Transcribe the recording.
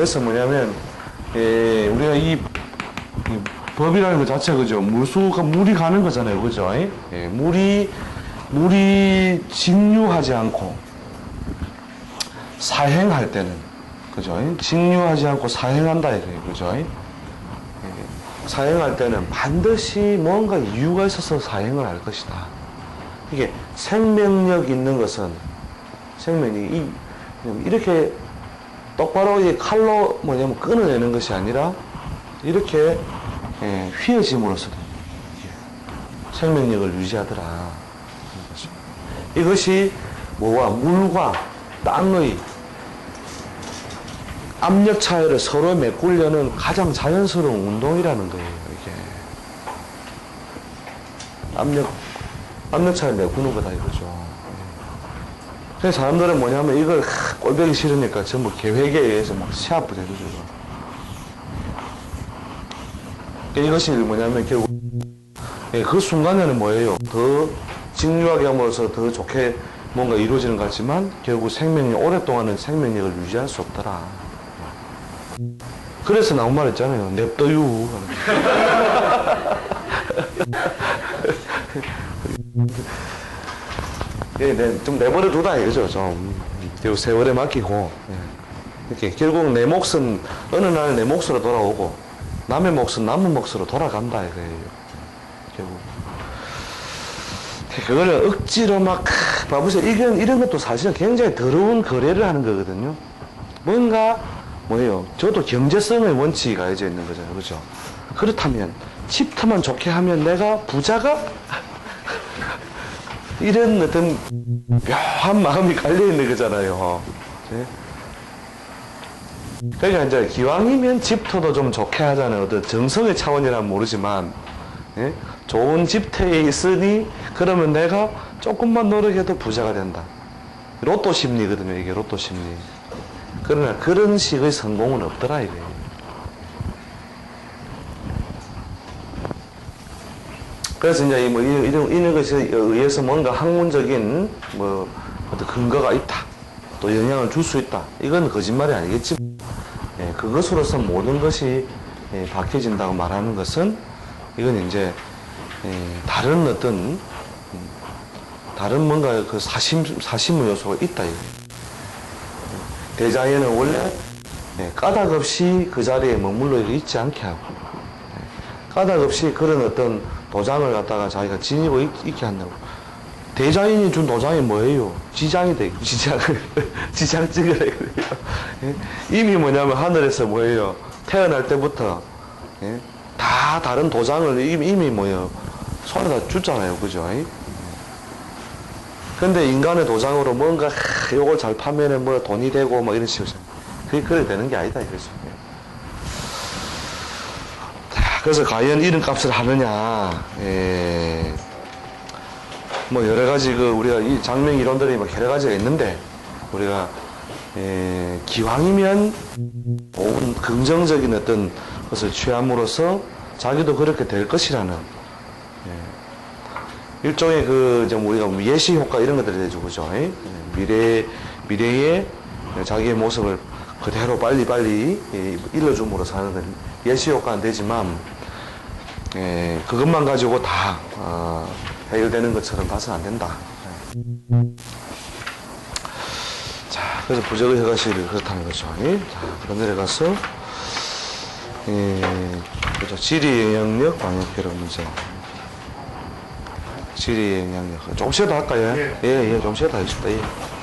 그래서 뭐냐면 예, 우리가 이, 이 법이라는 것 자체가 그죠? 물수가 물이 가는 거잖아요 그죠? 예, 물이 물이 직류하지 않고 사행할 때는 그죠? 직류하지 않고 사행한다 이거예요 그죠? 예, 사행할 때는 반드시 뭔가 이유가 있어서 사행을 할 것이다. 이게 생명력 있는 것은 생명이 이 이렇게 똑바로 이 칼로 뭐냐면 끊어내는 것이 아니라 이렇게 예, 휘어짐으로써 예, 생명력을 유지하더라. 이것이 뭐와 물과 땅의 압력 차이를 서로 메꾸려는 가장 자연스러운 운동이라는 거예요. 이게 압력 압력 차이 메꾸는 거다 이거죠. 예. 그래서 사람들은 뭐냐면 이걸 하, 꼴보기 싫으니까 전부 계획에 의해서 막 시합을 해주죠. 이거. 이것이 뭐냐면 결국 예, 그 순간에는 뭐예요? 더 직류하게 함으로써 더 좋게 뭔가 이루어지는 것 같지만 결국 생명이 오랫동안은 생명력을 유지할 수 없더라. 그래서 나온 말 있잖아요. 냅둬유. 예, 네, 좀 내버려 두다 이거죠. 좀 결국 세월에 맡기고 예. 이렇게 결국 내 몫은 어느 날 내 몫으로 돌아오고 남의 몫은 남의 몫으로 돌아간다 이거예요. 결국 그거를 억지로 막 크, 봐보세요. 이건 이런 것도 사실은 굉장히 더러운 거래를 하는 거거든요. 뭔가 뭐예요? 저도 경제성의 원칙이 가해져 있는 거잖아요, 그죠? 그렇다면 집터만 좋게 하면 내가 부자가 이런 어떤 묘한 마음이 갈려 있는 거잖아요. 네? 그러니까 이제 기왕이면 집터도 좀 좋게 하잖아요. 어떤 정성의 차원이라면 모르지만 예? 좋은 집터에 있으니 그러면 내가 조금만 노력해도 부자가 된다. 로또 심리거든요. 이게 로또 심리. 그러나 그런 식의 성공은 없더라 이게. 그래서 이제 뭐 이런, 이런, 이런 것에 의해서 뭔가 학문적인 뭐 어떤 근거가 있다. 또 영향을 줄 수 있다. 이건 거짓말이 아니겠지. 예, 그것으로서 모든 것이 예, 박혀진다고 말하는 것은 이건 이제 예, 다른 어떤 음, 다른 뭔가 그 사심 사심의 요소가 있다 이거. 대자연은 원래 예, 까닭 없이 그 자리에 머물러 있지 않게 하고 예, 까닭 없이 그런 어떤 도장을 갖다가 자기가 지니고 있, 있게 한다고. 대자연이 준 도장이 뭐예요? 지장이 돼, 지장, 지장 찍으라 그래요. 예? 이미 뭐냐면 하늘에서 뭐예요? 태어날 때부터, 예? 다 다른 도장을 이미, 이미 뭐예요? 손에다 줬잖아요. 그죠? 예? 근데 인간의 도장으로 뭔가, 하, 요걸 잘 파면은 뭐 돈이 되고 뭐 이런 식으로. 그게 그래 되는 게 아니다, 이거죠. 예. 자, 그래서 과연 이런 값을 하느냐, 예. 뭐 여러 가지 그 우리가 이 장명 이론들이 막 여러 가지가 있는데 우리가 에, 기왕이면 온 긍정적인 어떤 것을 취함으로써 자기도 그렇게 될 것이라는 예. 일종의 그 이제 우리가 예시 효과 이런 것들이 되죠 그죠 예? 미래 미래의 자기의 모습을 그대로 빨리 빨리 예, 일러줌으로써 하는 건 예시 효과는 되지만 예, 그것만 가지고 다 어, 해결되는 것처럼 봐서는 안 된다. 예. 자, 그래서 부적의 허가시를 그렇다는 거죠. 예? 자, 그럼 내려가서 예, 그죠. 지리 영향력 방역회로 문제. 지리 영향력 조금씩 더 할까요? 예, 예, 조금씩 더 하겠습니다. 예.